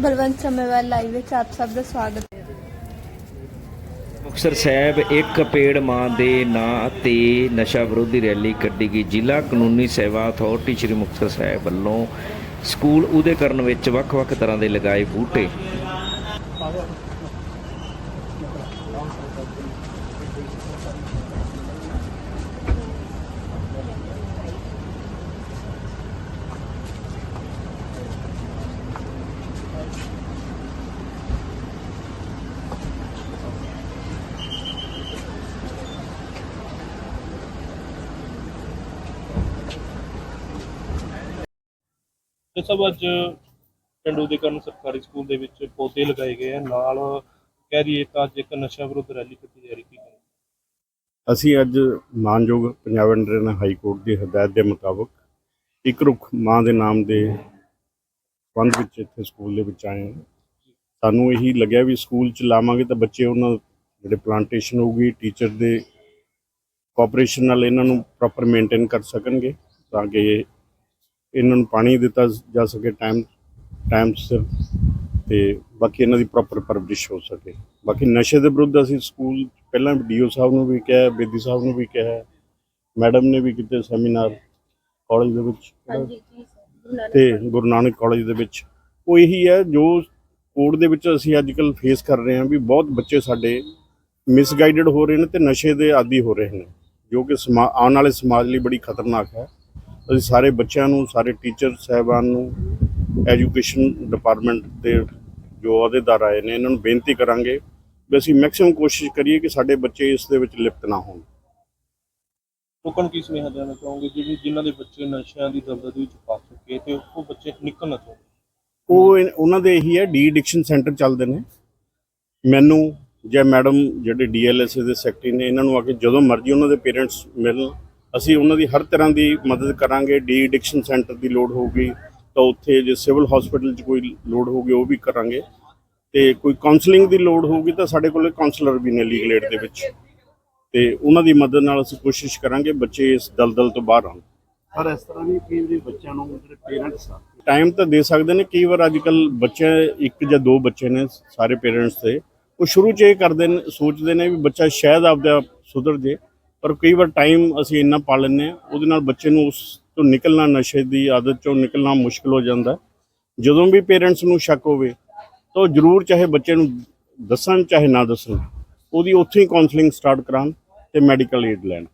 Balwant ਸਮੇਵਾਲ live ਵਿੱਚ ਆਪ ਸਭ ਦਾ ਸਵਾਗਤ ਹੈ। ਮੁਕਤਸਰ ਸਾਹਿਬ ਇੱਕ ਪੇੜ ਮਾਂ ਦੇ ਨਾਂ ਤੇ ਨਸ਼ਾ ਵਿਰੋਧੀ ਰੈਲੀ ਕੱਢੀ ਗਈ। ਜ਼ਿਲ੍ਹਾ ਕਾਨੂੰਨੀ ਸੇਵਾ ਅਥਾਰਟੀ ਸ਼੍ਰੀ ਮੁਕਤਸਰ ਸਾਹਿਬ ਵੱਲੋਂ ਸਕੂਲ ਉਹਦੇ ਕਰਨ ਵਿੱਚ ਵੱਖ-ਵੱਖ ਤਰ੍ਹਾਂ ਦੇ ਲਗਾਏ ਬੂਟੇ। ਇਹ ਸਭ ਅੱਜ ਪਿੰਡੂ ਦੇ ਕਰਨ ਸਰਕਾਰੀ ਸਕੂਲ ਦੇ ਵਿੱਚ ਪੌਦੇ ਲਗਾਏ ਗਏ ਆ। ਨਾਲ ਕਹਿ ਦਈਏ ਤਾਂ ਅੱਜ ਇੱਕ ਨਸ਼ਾ ਵਿਰੁੱਧ ਰੈਲੀ ਕੱਢੀ ਜਾ ਰਹੀ ਹੈ ਅਸੀਂ ਅੱਜ ਮਾਨਯੋਗ ਪੰਜਾਬ ਇੰਟਰਨੈਸ਼ਨਲ ਹਾਈ ਕੋਰਟ ਦੀ ਹਦਾਇਤ ਦੇ ਮੁਤਾਬਕ ਇੱਕ ਰੁੱਖ ਮਾਂ ਦੇ ਨਾਮ ਦੇ ਸੰਬੰਧ ਵਿੱਚ ਇੱਥੇ ਸਕੂਲ ਦੇ ਵਿੱਚ ਆਏ ਹਾਂ। ਸਾਨੂੰ ਇਹੀ ਲੱਗਿਆ ਵੀ ਸਕੂਲ ਚ ਲਾਵਾਂਗੇ ਤਾਂ ਬੱਚੇ ਉਹਨਾਂ ਜਿਹੜੇ ਪਲਾਂਟੇਸ਼ਨ ਹੋਊਗੀ ਟੀਚਰ ਦੇ ਕੋਆਪਰੇਸ਼ਨ ਨਾਲ ਇਹਨਾਂ ਨੂੰ ਪ੍ਰੋਪਰ ਮੇਨਟੇਨ ਕਰ ਸਕਣਗੇ ਤਾਂ ਕਿ ਇਹਨਾਂ ਨੂੰ ਪਾਣੀ ਦਿੱਤਾ ਜਾ ਸਕੇ ਟਾਈਮ ਟਾਈਮ ਸਿਰ ਤੇ ਬਾਕੀ ਇਹਨਾਂ ਦੀ ਪ੍ਰੋਪਰ ਪਰਵਰਿਸ਼ ਹੋ ਸਕੇ। ਬਾਕੀ ਨਸ਼ੇ ਦੇ ਵਿਰੁੱਧ ਅਸੀਂ ਸਕੂਲ ਪਹਿਲਾਂ ਡੀਓ ਸਾਹਿਬ ਨੂੰ ਵੀ ਕਿਹਾ ਬੇਦੀ ਸਾਹਿਬ ਨੂੰ ਵੀ ਕਿਹਾ ਮੈਡਮ ਨੇ ਵੀ ਕੀਤੇ ਸੈਮੀਨਾਰ ਕਾਲਜ ਦੇ ਵਿੱਚ। ਤੇ ਗੁਰੂ ਨਾਨਕ ਕਾਲਜ ਦੇ ਵਿੱਚ। ਉਹ ਇਹੀ ਹੈ ਜੋ ਕੋਡ ਦੇ ਵਿੱਚ ਅਸੀਂ ਅੱਜ ਕੱਲ ਫੇਸ ਕਰ ਰਹੇ ਹਾਂ ਵੀ ਬਹੁਤ ਬੱਚੇ ਸਾਡੇ ਮਿਸਗਾਈਡਡ ਹੋ ਰਹੇ ਨੇ ਤੇ ਨਸ਼ੇ ਦੇ ਆਦੀ ਹੋ ਰਹੇ ਨੇ ਜੋ ਕਿ ਆਉਣ ਵਾਲੇ ਸਮਾਜ ਲਈ ਬੜੀ ਖਤਰਨਾਕ ਹੈ। ਅਸੀਂ ਸਾਰੇ ਬੱਚਿਆਂ ਨੂੰ ਸਾਰੇ ਟੀਚਰ ਸਾਹਿਬਾਨ ਨੂੰ ਐਜੂਕੇਸ਼ਨ ਡਿਪਾਰਟਮੈਂਟ ਦੇ ਜੋ ਅਹੁਦੇਦਾਰ ਆਏ ਨੇ ਇਹਨਾਂ ਨੂੰ ਬੇਨਤੀ ਕਰਾਂਗੇ ਵੀ ਅਸੀਂ ਮੈਕਸਿਮਮ ਕੋਸ਼ਿਸ਼ ਕਰੀਏ ਕਿ ਸਾਡੇ ਬੱਚੇ ਇਸ ਦੇ ਵਿੱਚ ਲਿਪਤ ਨਾ ਹੋਣ। ਲੋਕਾਂ ਨੂੰ ਕੀ ਸੁਨੇਹਾ ਦੇਣਾ ਚਾਹੋਗੇ? ਜਿਹੜੇ ਜਿਨ੍ਹਾਂ ਦੇ ਬੱਚੇ ਨਸ਼ਿਆਂ ਦੀ ਦਲਦਲ ਵਿੱਚ ਫਸ ਚੁੱਕੇ ਤੇ ਉਹ ਬੱਚੇ ਨਿਕਲਣਾ ਚਾਹੁੰਦੇ ਉਹ ਉਹਨਾਂ ਦੇ ਇਹੀ ਹੈ ਡੀ ਐਡਿਕਸ਼ਨ ਸੈਂਟਰ ਚੱਲਦੇ ਨੇ। ਮੈਨੂੰ ਜਾਂ ਮੈਡਮ ਜਿਹੜੇ ਡੀਐਲਐਸ ਦੇ ਸੈਕਟਰੀ ਨੇ ਇਹਨਾਂ ਨੂੰ ਆ ਕੇ ਜਦੋਂ ਮਰਜ਼ੀ ਉਹਨਾਂ ਦੇ ਪੇਰੈਂਟਸ ਮਿਲਣ ਅਸੀਂ ਉਹਨਾਂ ਦੀ ਹਰ ਤਰ੍ਹਾਂ ਦੀ ਮਦਦ ਕਰਾਂਗੇ ਡੀ ਐਡਿਕਸ਼ਨ ਸੈਂਟਰ ਦੀ ਲੋੜ ਹੋਊਗੀ ਤਾਂ ਉੱਥੇ ਜੇ ਸਿਵਲ ਹਸਪੀਟਲ 'ਚ ਕੋਈ ਲੋੜ ਹੋਊਗੀ ਉਹ ਵੀ ਕਰਾਂਗੇ। ਤੇ ਕੋਈ ਕਾਉਂਸਲਿੰਗ ਦੀ ਲੋੜ ਹੋਊਗੀ ਤਾਂ ਸਾਡੇ ਕੋਲੇ ਕਾਉਂਸਲਰ ਵੀ ਨੇ ਲੀਗਲ ਏਡ ਦੇ ਵਿੱਚ। ਤੇ ਉਹਨਾਂ ਦੀ ਮਦਦ ਨਾਲ ਅਸੀਂ ਕੋਸ਼ਿਸ਼ ਕਰਾਂਗੇ ਬੱਚੇ ਇਸ ਦਲਦਲ ਤੋਂ ਬਾਹਰ ਆਉਣ। ਪਰ ਇਸ ਤਰ੍ਹਾਂ ਨਹੀਂ ਕਿ ਜਿਹੜੇ ਬੱਚਿਆਂ ਨੂੰ ਜਿਹੜੇ ਪੇਰੈਂਟਸ ਆ। ਟਾਈਮ ਤਾਂ ਦੇ ਸਕਦੇ ਨੇ ਕਈ ਵਾਰ ਅੱਜ ਕੱਲ ਬੱਚੇ ਇੱਕ ਜਾਂ ਦੋ ਬੱਚੇ ਨੇ ਸਾਰੇ ਪੇਰੈਂਟਸ ਦੇ ਉਹ ਸ਼ੁਰੂ 'ਚ ਇਹ ਕਰਦੇ ਨੇ ਸੋਚਦੇ ਨੇ ਵੀ ਬੱਚਾ ਸ਼ਾਇਦ ਆਪਦਾ ਸੁਧਰ ਜੇ। ਪਰ ਕਈ ਵਾਰ ਟਾਈਮ ਅਸੀਂ ਇੰਨਾ ਪਾ ਲੈਂਦੇ ਹਾਂ, ਉਹਦੇ ਨਾਲ ਬੱਚੇ ਨੂੰ ਉਸ ਤੋਂ ਨਿਕਲਣਾ, ਨਸ਼ੇ ਦੀ ਆਦਤ ਚੋਂ ਨਿਕਲਣਾ ਮੁਸ਼ਕਲ ਹੋ ਜਾਂਦਾ ਜਦੋਂ ਵੀ ਪੇਰੈਂਟਸ ਨੂੰ ਸ਼ੱਕ ਹੋਵੇ, ਤਾਂ ਉਹ ਜ਼ਰੂਰ ਚਾਹੇ ਬੱਚੇ ਨੂੰ ਦੱਸਣ, ਚਾਹੇ ਨਾ ਦੱਸਣ, ਉਹਦੀ ਉੱਥੇ ਹੀ ਕਾਉਂਸਲਿੰਗ ਸਟਾਰਟ ਕਰਾਉਣ ਤੇ ਮੈਡੀਕਲ ਏਡ ਲੈਣ।